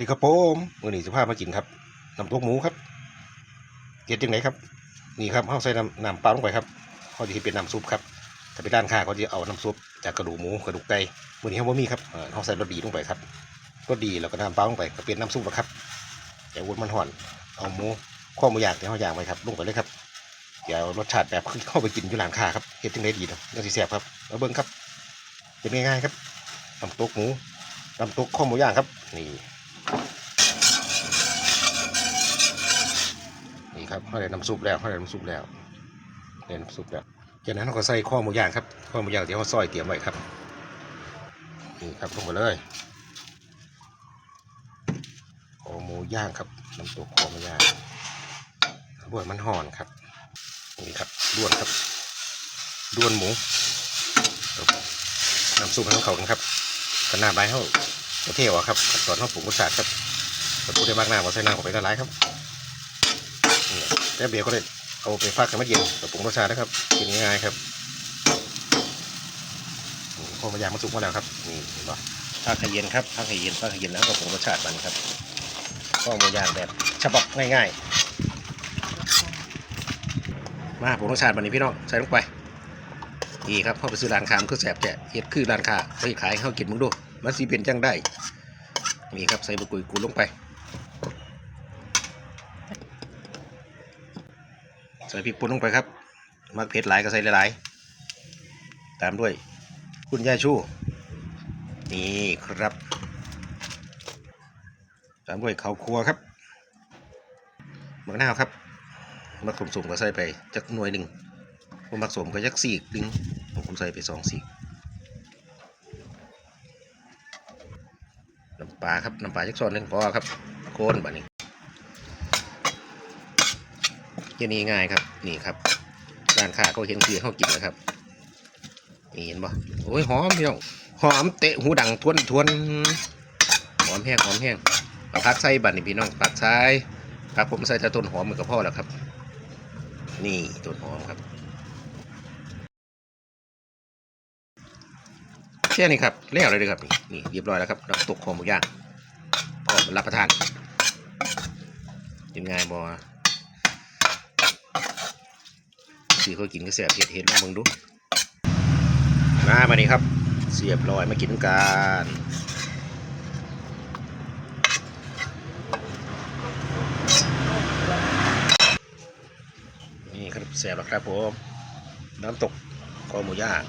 ดีครับผมมื้อนี้สิพามากินครับน้ำตกหมูครับเก็ดจังไหนครับ นี่ครับเฮาใส่น้ำน้ำปลาลงไปครับเขาจะเป็นน้ำซุปครับถ้าเป็นด้านข้างเขาจะเอาน้ำซุปจากกระดูกหมูกระดูกไก่มื้อนี้เฮาบ่มีครับเออเฮาใส่รสดีลงไปครับรสดีแล้วก็น้ำปลาลงไปก็เป็นน้ำซุปแล้วครับแต่วุ้นมันห่อนเอาหมูข้อหมูย่างที่เฮาย่างไว้ครับลงไปเลยครับเดี๋ยวรสชาติแบบเข้าไปกินอยู่ร้านค้าครับเฮ็ดจังไดดีเนะจังสิแซ่บครับมาเบิ่งครับเป็นง่ายๆครับน้ำตกหมูน้ำตกข้อหมูย่างครับนี่ นี่ครับเขาได้น้ำซุปแล้วเขาได้น้ำซุปแล้วได้น้ำซุปแล้วจากนั้นเราก็ใส่ข้อหมูย่างครับข้อหมูย่างที่เขาซอยเตรียมไว้ครับนี่ครับลงไปเลยข้อหมูย่างครับน้ำตกข้อหมูย่างด้วนมันห่อนครับนี่ครับด้วนครับด้วนหมูน้ำซุปให้เขากันครับกันหน้าใบเขาเที่ยวะครับตอนเขาปรุงรสชาติครับพูดได้มากหน้าเราใส่น้ำเข้าไปละลายครับ แต่เบียร์ก็ได้เอาไปฟักให้มันเย็นกับปรุงรสชาตินะครับกินง่ายๆครับนี่พอมายางมันสุกมาแล้วครับนี่เห็นปะฟักให้เย็นครับฟักให้เย็นฟักให้เย็นแล้วก็ปรุงรสชาติมันครับข้อมายางแบบฉบับง่ายๆ มาปรุงรสชาติมันนี่พี่น้องใส่ลงไปนี่ครับพอไปซื้อร้านค้ามันคือแสบแจะเห็ดคือร้านค้าไปขายให้เขากินมึงดูมันสีเป็นจังได้นี่ครับใส่บะกุยกูลงไป ใส่พริกป่นลงไปครับ มักเผ็ดหลายก็ใส่หลายๆ ตามด้วยคุณย่าชูนี่ครับ ตามด้วยข้าวคั่วครับมะนาวครับมักสมๆก็ใส่ไปจักหน่วยหนึ่งผมมักสมก็จักสี่หนึ่งผมใส่ไปสองสี่น้ำปลาครับน้ำปลาจักซอนหนึ่งพอครับโคนแบบนี้ แค่นี้ง่ายครับ นี่ครับร้านค้าเขาเห็นคือเขากินแล้วครับนี่เห็นบ่โอ้ยหอมพี่น้องหอมเตะหูดังทวนทวนหอมแห้งหอมแห้งเอาพักใส่บัตรนี่พี่น้องพักใส่พักผมใส่แต่ต้นหอมมันก็พอแล้วครับ นี่ต้นหอมครับแค่นี้ครับแล้วเลยเลยครับนี่นี่เรียบร้อยแล้วครับน้ำตกคอหมูย่างพร้อมรับประทานกินง่ายบ่ สีเขากินก็เสียบเห็ดเห็ดลองมึงดูมามานี่ครับเสียบลอยมากินกันนี่ครับเสียบแล้วครับผมน้ำตกคอหมูย่าง